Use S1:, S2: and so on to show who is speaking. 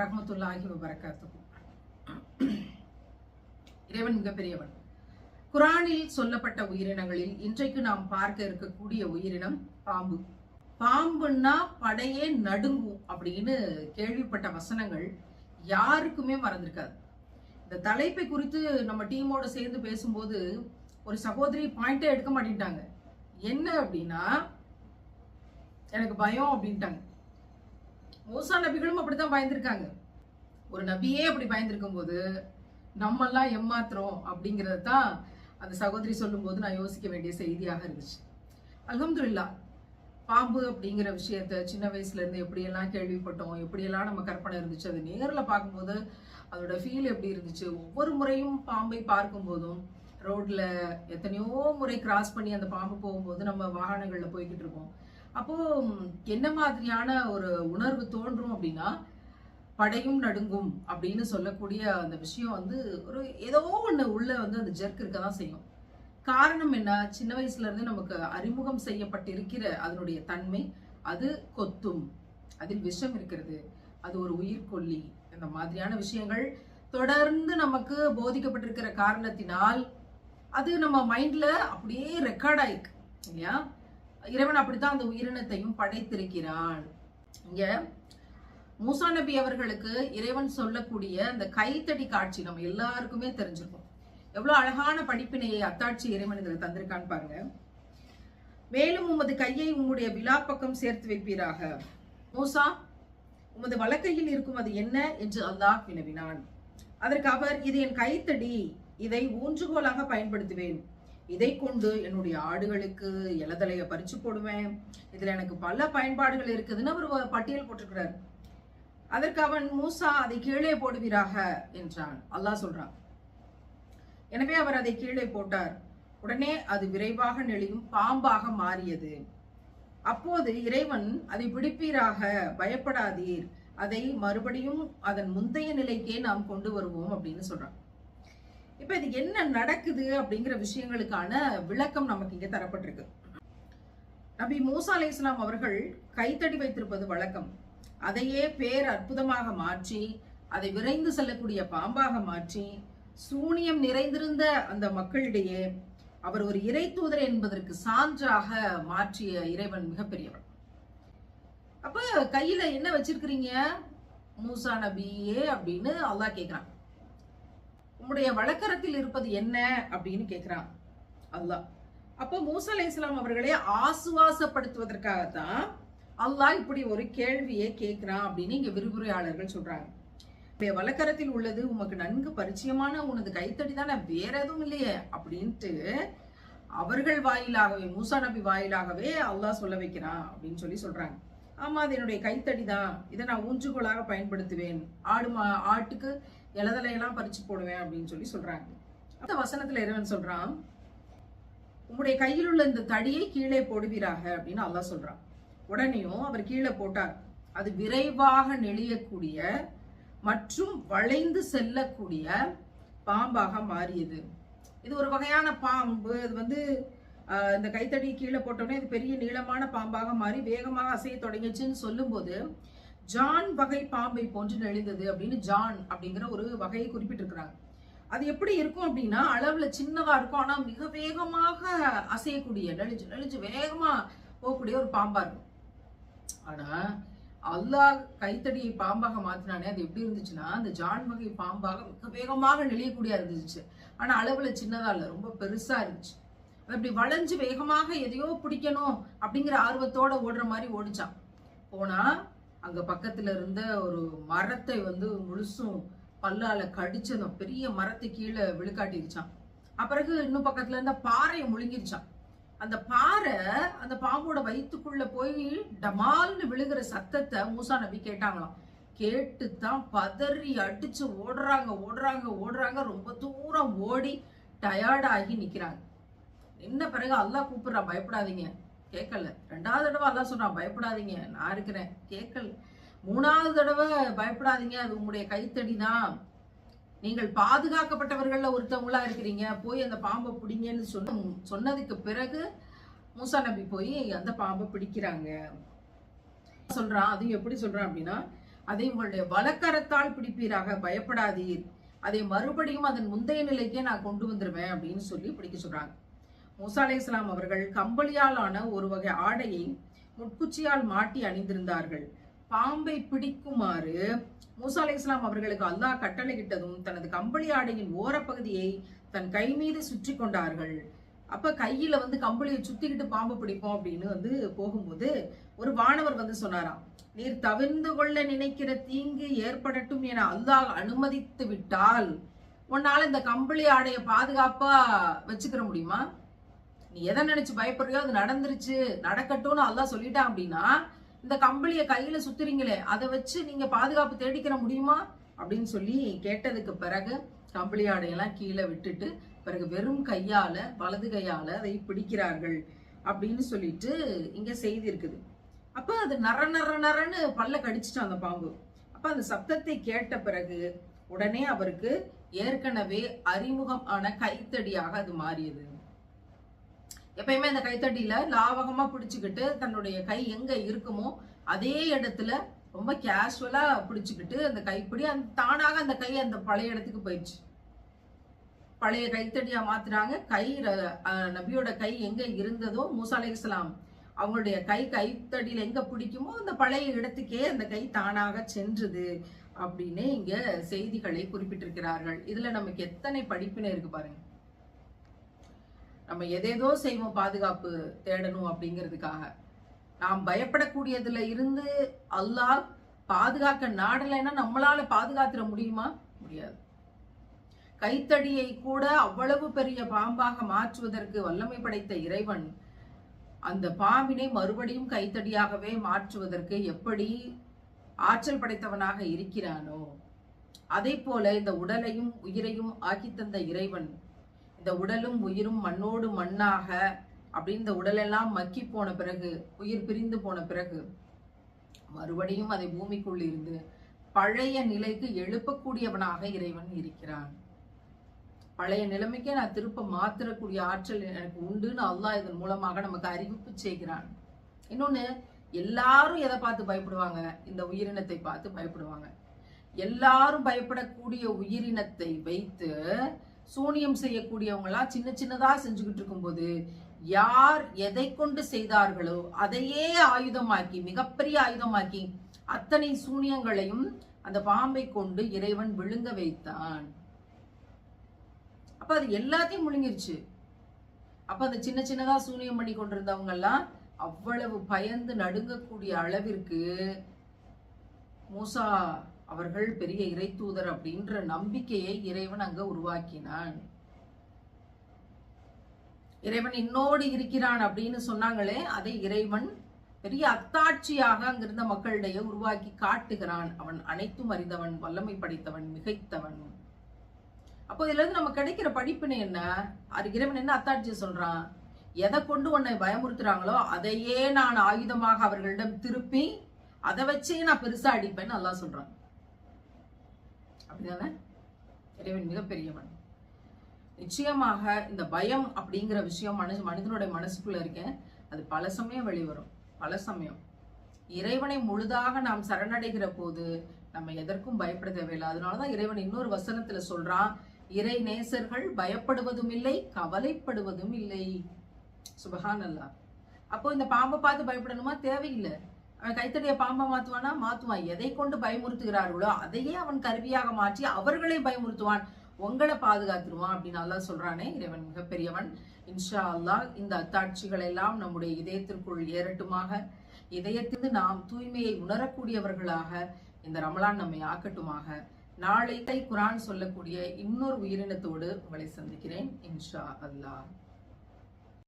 S1: வரஹமத்துல்லாஹி வபரகாத்துஹு. இறைவன் மிகப்பெரியவன். குரானில் சொல்லப்பட்ட உயிரினங்களில் இன்றைக்கு நாம் பார்க்க இருக்கக்கூடிய உயிரினம் பாம்பு. பாம்புன்னா படையே நடுங்கும் அப்படின்னு கேள்விப்பட்ட வசனங்கள் யாருக்குமே மறந்திருக்காது. இந்த தலைப்பை குறித்து நம்ம டீமோட சேர்ந்து பேசும்போது ஒரு சகோதரி பாயிண்டே எடுக்க மாட்டேன்ட்டாங்க. என்ன அப்படின்னா எனக்கு பயம் அப்படின்ட்டாங்க. மூசா நபிகளும் அப்படித்தான் பயந்துருக்காங்க. ஒரு நபியே அப்படி பயந்துருக்கும் போது நம்மெல்லாம் ஏமாத்துறோம் அப்படிங்கிறத தான் அந்த சகோதரி சொல்லும்போது நான் யோசிக்க வேண்டிய செய்தியாக இருந்துச்சு. அல்ஹம்துலில்லா பாம்பு அப்படிங்கிற விஷயத்த சின்ன வயசுல இருந்து எப்படியெல்லாம் கேள்விப்பட்டோம் எப்படியெல்லாம் நம்ம கற்பனை இருந்துச்சு அது நேரில் பார்க்கும்போது அதோட ஃபீல் எப்படி இருந்துச்சு? ஒவ்வொரு முறையும் பாம்பை பார்க்கும் போதும் ரோட்ல எத்தனையோ முறை கிராஸ் பண்ணி அந்த பாம்பு போகும்போது நம்ம வாகனங்கள்ல போய்கிட்டு இருக்கோம். அப்போ என்ன மாதிரியான ஒரு உணர்வு தோன்றும் அப்படின்னா படையும் நடுங்கும் அப்படின்னு சொல்லக்கூடிய அந்த விஷயம் வந்து ஒரு ஏதோ ஒன்று உள்ள வந்து அந்த ஜெர்க் இருக்க தான் செய்யும். காரணம் என்ன? சின்ன வயசுல இருந்து நமக்கு அறிமுகம் செய்யப்பட்டிருக்கிற அதனுடைய தன்மை அது கொத்தும். அதில் விஷம் இருக்கிறது. அது ஒரு உயிர்கொல்லி இந்த மாதிரியான விஷயங்கள் தொடர்ந்து நமக்கு போதிக்கப்பட்டிருக்கிற காரணத்தினால் அது நம்ம மைண்ட்ல அப்படியே ரெக்கார்ட் ஆயிருக்கு. இல்லையா? இறைவன் அப்படித்தான் அந்த உயிரினத்தையும் படைத்திருக்கிறான். இங்க மூசா நபி அவர்களுக்கு இறைவன் சொல்லக்கூடிய அந்த கைத்தடி காட்சி நம்ம எல்லாருக்குமே தெரிஞ்சிருக்கும். எவ்வளவு அழகான படிப்பினையை அத்தாட்சி இறைவன் இதுல தந்திருக்கான்னு பாருங்க. மேலும் உமது கையை உம்முடைய விழா பக்கம் சேர்த்து வைப்பீராக. மூசா உமது வழக்கையில் இருக்கும் அது என்ன என்று அல்லாஹ் வினவினான். அதற்கு அவர் இது என் கைத்தடி இதை ஊன்றுகோலாக பயன்படுத்துவேன். இதை கொண்டு என்னுடைய ஆடுகளுக்கு இலதலைய பறிச்சு போடுவேன் இதுல எனக்கு பல பயன்பாடுகள் இருக்குதுன்னு அவர் பட்டியல் போட்டிருக்கிறார். அதற்கு அவன் மூசா அதை கீழே போடுவீராக? என்றான். அல்லாஹ் சொல்றான். எனவே அவர் அதை கீழே போட்டார். உடனே அது விரைவாக நெளியும் பாம்பாக மாறியது. அப்போது இறைவன் அதை பிடிப்பீராக? பயப்படாதீர். அதை மறுபடியும் அதன் முந்தைய நிலைக்கே நாம் கொண்டு வருவோம் அப்படின்னு சொல்றான். இப்ப இது என்ன நடக்குது அப்படிங்கிற விஷயங்களுக்கான விளக்கம் நமக்கு இங்க தரப்பட்டிருக்கு. நபி மூசா அலி இஸ்லாம் அவர்கள் கைத்தடி வைத்திருப்பது வழக்கம். அதையே பேர் அற்புதமாக மாற்றி அதை விரைந்து செல்லக்கூடிய பாம்பாக மாற்றி சூனியம் நிறைந்திருந்த அந்த மக்களிடையே அவர் ஒரு இறை தூதர் என்பதற்கு சான்றாக மாற்றிய இறைவன் மிகப்பெரியவன் அப்ப கையில என்ன வச்சிருக்கிறீங்க? மூசா நபியே அப்படின்னு அல்லாஹ் கேட்கிறான் உம்முடைய வழக்கரத்தில் இருப்பது என்ன அப்படின்னு கேட்குறான் அல்லாஹ். அப்போ மூசா அலி இஸ்லாம் அவர்களை ஆசுவாசப்படுத்துவதற்காகத்தான் அல்லாஹ் இப்படி ஒரு கேள்வியை கேட்கிறான் அப்படின்னு இங்க விரிவுரையாளர்கள் சொல்றாங்க. உடைய வழக்கரத்தில் உள்ளது உமக்கு நன்கு பரிச்சயமான உனது கைத்தடி தானே வேற எதுவும் இல்லையே அப்படின்ட்டு அவர்கள் வாயிலாகவே மூசா நபி வாயிலாகவே அல்லாஹ் சொல்ல வைக்கிறான் அப்படின்னு சொல்லி சொல்றாங்க. ஆமா அது என்னுடைய கைத்தடி தான். இதை நான் ஊன்றுகோலாக பயன்படுத்துவேன். ஆடு மா ஆட்டுக்கு இலதலையெல்லாம் பறிச்சு போடுவேன் அப்படின்னு சொல்லி சொல்றாங்க. அந்த வசனத்துல இறைவன் சொல்றான் உங்களுடைய கையில் உள்ள இந்த தடியை கீழே போடுவீராக அப்படின்னு அல்லா சொல்றான். உடனேயும் அவர் கீழே போட்டார். அது விரைவாக நெளியக்கூடிய மற்றும் வளைந்து செல்லக்கூடிய பாம்பாக மாறியது. இது ஒரு வகையான பாம்பு. இது வந்து ஆஹ், இந்த கைத்தடி கீழே போட்டோன்னே இது பெரிய நீளமான பாம்பாக மாறி வேகமாக அசைய தொடங்கிச்சுன்னு சொல்லும்போது ஜான் வகை பாம்பை போன்று நெளிந்தது அப்படின்னு ஜான் அப்படிங்கிற ஒரு வகையை குறிப்பிட்டிருக்கிறாங்க. அது எப்படி இருக்கும் அப்படின்னா அளவுல சின்னதா இருக்கும் ஆனா மிக வேகமாக அசையக்கூடிய நெளிஞ்சு நெளிஞ்சு வேகமா போகக்கூடிய ஒரு பாம்பா இருக்கும். ஆனா அல்லாஹ் கைத்தடியை பாம்பாக மாத்தினானே அது எப்படி இருந்துச்சுன்னா அந்த ஜான் வகை பாம்பாக மிக வேகமாக நெளியக்கூடிய இருந்துச்சு. ஆனா அளவுல சின்னதா இல்ல ரொம்ப பெருசா இருந்துச்சு. அது அப்படி வளைஞ்சு வேகமாக எதையோ பிடிக்கணும் அப்படிங்கிற ஆர்வத்தோட ஓடுற மாதிரி ஓடிச்சான். போனா அங்க பக்கத்துல இருந்த ஒரு மரத்தை வந்து முழுசும் பல்லால கடிச்சு அந்த பெரிய மரத்தை கீழே விழுக்காட்டிருச்சான். அப்பிறகு இன்னும் பக்கத்துல இருந்த பாறையை முழுங்கிருச்சான். அந்த பாறை அந்த பாம்போட வயிற்றுக்குள்ள போய் டமால்னு விழுகிற சத்தத்தை மூசா நபி கேட்டாங்களாம். கேட்டு தான் பதறி அடிச்சு ஓடுறாங்க ஓடுறாங்க ஓடுறாங்க. ரொம்ப தூரம் ஓடி டயர்டாகி நிக்கிறாங்க. நின்ன பிறகு அல்லா கூப்பிடுறான்? பயப்படாதீங்க. கேட்கல ரெண்டாவது தடவை அதான் சொல்கிறான் பயப்படாதீங்க நான் இருக்கிறேன். கேட்கல மூணாவது தடவை பயப்படாதீங்க அது உங்களுடைய கைத்தடி தான் நீங்கள் பாதுகாக்கப்பட்டவர்களில் ஒருத்தவங்களா இருக்கிறீங்க. போய் அந்த பாம்பை பிடிங்கன்னு சொன்ன சொன்னதுக்கு பிறகு மூசா நபி போய் அந்த பாம்பை பிடிக்கிறாங்க. சொல்றான் அதையும் எப்படி சொல்றான் அப்படின்னா அதை உங்களுடைய வலக்கரத்தால் பிடிப்பீராக பயப்படாதீர். அதை மறுபடியும் அதன் முந்தைய நிலைக்கே நான் கொண்டு வந்துருவேன் அப்படின்னு சொல்லி பிடிக்க சொல்றாங்க. மூசா அலை இஸ்லாம் அவர்கள் கம்பளியால் ஆன ஒரு வகை ஆடையை முட்குச்சியால் மாட்டி அணிந்திருந்தார்கள். பாம்பை பிடிக்குமாறு மூசா அலை இஸ்லாம் அவர்களுக்கு அல்லாஹ் கட்டளையிட்டதும் தனது கம்பளி ஆடையின் ஓரப்பகுதியை தன் கை மீது சுற்றி கொண்டார்கள். அப்ப கையில வந்து கம்பளியை சுத்திக்கிட்டு பாம்பு பிடிப்போம் அப்படின்னு வந்து போகும்போது ஒரு வானவர் வந்து சொன்னாராம் நீர் தவிர்ந்து கொள்ள நினைக்கிற தீங்கு ஏற்படட்டும் என அல்லாஹ் அனுமதித்து விட்டால் உன்னால இந்த கம்பளி ஆடைய பாதுகாப்பா வச்சுக்கிற முடியுமா? நீ எதை நினைச்சு பயப்படுறியோ அது நடந்துருச்சு. நடக்கட்டும்னு அல்லா சொல்லிட்டான் அப்படின்னா இந்த கம்பளிய கையில சுத்துறீங்களே அதை வச்சு நீங்க பாதுகாப்பு தேடிக்கிற முடியுமா? அப்படின்னு சொல்லி கேட்டதுக்கு பிறகு கம்பளி ஆடையெல்லாம் கீழே விட்டுட்டு பிறகு வெறும் கையால வலது கையால அதை பிடிக்கிறார்கள் அப்படின்னு சொல்லிட்டு இங்க செய்தி இருக்குது. அப்ப அது நர நர நரன்னு பல்ல கடிச்சிட்டோம் அந்த பாம்பு. அப்ப அந்த சப்தத்தை கேட்ட பிறகு உடனே அவருக்கு ஏற்கனவே அறிமுகம் ஆன கைத்தடியாக அது மாறியது. எப்பயுமே அந்த கைத்தடியில லாவகமா பிடிச்சுக்கிட்டு தன்னுடைய கை எங்க இருக்குமோ அதே இடத்துல ரொம்ப கேஷுவலா பிடிச்சுக்கிட்டு அந்த கைப்பிடி அந்த தானாக அந்த கை அந்த பழைய இடத்துக்கு போயிடுச்சு. பழைய கைத்தடியா மாத்துறாங்க. கை நபியோட கை எங்க இருந்ததோ மூசா அலைஹிஸ்ஸலாம் அவங்களுடைய கை கைத்தடியில எங்க பிடிக்குமோ அந்த பழைய இடத்துக்கே அந்த கை தானாக சென்றது அப்படின்னு இங்க செய்திகளை குறிப்பிட்டிருக்கிறார்கள். இதுல நமக்கு எத்தனை படிப்பினை இருக்கு பாருங்க. நம்ம எதேதோ செய்வோம் பாதுகாப்பு தேடணும் அப்படிங்கிறதுக்காக. நாம் பயப்படக்கூடியதுல இருந்து அல்லாஹ் பாதுகாக்க நாடலைன்னா நம்மளால பாதுகாத்துட முடியுமா? முடியாது. கைத்தடியை கூட அவ்வளவு பெரிய பாம்பாக மாற்றுவதற்கு வல்லமை படைத்த இறைவன் அந்த பாம்பினை மறுபடியும் கைத்தடியாகவே மாற்றுவதற்கு எப்படி ஆற்றல் படைத்தவனாக இருக்கிறானோ அதே போல இந்த உடலையும் உயிரையும் ஆக்கி தந்த இறைவன் இந்த உடலும் உயிரும் மண்ணோடு மண்ணாக அப்படின்னு இந்த உடலெல்லாம் மக்கி போன பிறகு உயிர் பிரிந்து போன பிறகு மறுபடியும் அதை பூமிக்குள் இருந்து பழைய நிலைக்கு எழுப்பக்கூடியவனாக இறைவன் இருக்கிறான். பழைய நிலைமைக்கே நான் திருப்ப மாத்திரக்கூடிய ஆற்றல் எனக்கு உண்டுன்னு அல்லாஹ் இதன் மூலமாக நமக்கு அறிவிப்பு செய்கிறான். இன்னொன்று எல்லாரும் எதை பார்த்து பயப்படுவாங்க? இந்த உயிரினத்தை பார்த்து பயப்படுவாங்க. எல்லாரும் பயப்படக்கூடிய உயிரினத்தை வைத்து சூனியம் செய்யக்கூடியவங்களாம் சின்ன சின்னதாக செஞ்சுக்கிட்டு இருக்கும்போது யார் எதை கொண்டு செய்தார்களோ அதையே ஆயுதமாக்கி மிகப்பெரிய ஆயுதமாக்கி அத்தனை சூனியங்களையும் அந்த பாம்பை கொண்டு இறைவன் விழுங்க வைத்தான். அப்ப அது எல்லாத்தையும் முழுங்கிருச்சு. அப்ப அந்த சின்ன சின்னதா சூனியம் பண்ணி கொண்டிருந்தவங்க எல்லாம் அவ்வளவு பயந்து நடுங்கக்கூடிய அளவிற்கு மூசா அவர்கள் பெரிய இறை தூதர் அப்படின்ற நம்பிக்கையை இறைவன் அங்க உருவாக்கினான். இறைவன் இன்னோடு இருக்கிறான் அப்படின்னு சொன்னாங்களே அதை இறைவன் பெரிய அத்தாட்சியாக அங்கிருந்த மக்களிடையே உருவாக்கி காட்டுகிறான். அவன் அனைத்தும் அறிந்தவன் வல்லமை படைத்தவன் மிகைத்தவன். அப்போ இதுல இருந்து நம்ம கிடைக்கிற படிப்பினை என்ன? அது இறைவன் என்ன அத்தாட்சியை சொல்றான்? எதை கொண்டு உன்னை பயமுறுத்துறாங்களோ அதையே நான் ஆயுதமாக அவர்களிடம் திருப்பி அதை வச்சே நான் பெருசா அடிப்பேன்னு நல்லா சொல்றான். அப்படிதானே? இறைவன் மிகப்பெரியவன். நிச்சயமாக இந்த பயம் அப்படிங்கிற விஷயம் மனசு மனிதனுடைய மனசுக்குள்ள இருக்கேன் அது பல சமயம் வெளிவரும். பல சமயம். இறைவனை முழுதாக நாம் சரணடைகிற போது நம்ம எதற்கும் பயப்பட தேவையில்லை. அதனாலதான் இறைவன் இன்னொரு வசனத்துல சொல்றான் இறை நேசர்கள் பயப்படுவதும் இல்லை கவலைப்படுவதும் இல்லை. சுபகான் அல்லா அப்போ இந்த பாம்பை பார்த்து பயப்படணுமா? தேவையில்லை. அவன் கைத்தடிய பாம்பை மாத்துவானா? மாத்துவான். எதை கொண்டு பயமுறுத்துகிறார்களோ அதையே அவன் கருவியாக மாற்றி அவர்களை பயமுறுத்துவான். உங்களை பாதுகாத்துருவான் அப்படின்னு அல்லா சொல்றானே. இறைவன் மிகப்பெரியவன். இன்ஷா அல்லாஹ் இந்த அத்தாட்சிகள் எல்லாம் நம்முடைய இதயத்திற்குள் ஏறட்டுமாக. இதயத்திலிருந்து நாம் தூய்மையை உணரக்கூடியவர்களாக இந்த ரமலான் நம்மை ஆக்கட்டுமாக. நாளை குரான் சொல்லக்கூடிய இன்னொரு உயிரினத்தோடு உங்களை சந்திக்கிறேன். இன்ஷா அல்லாஹ்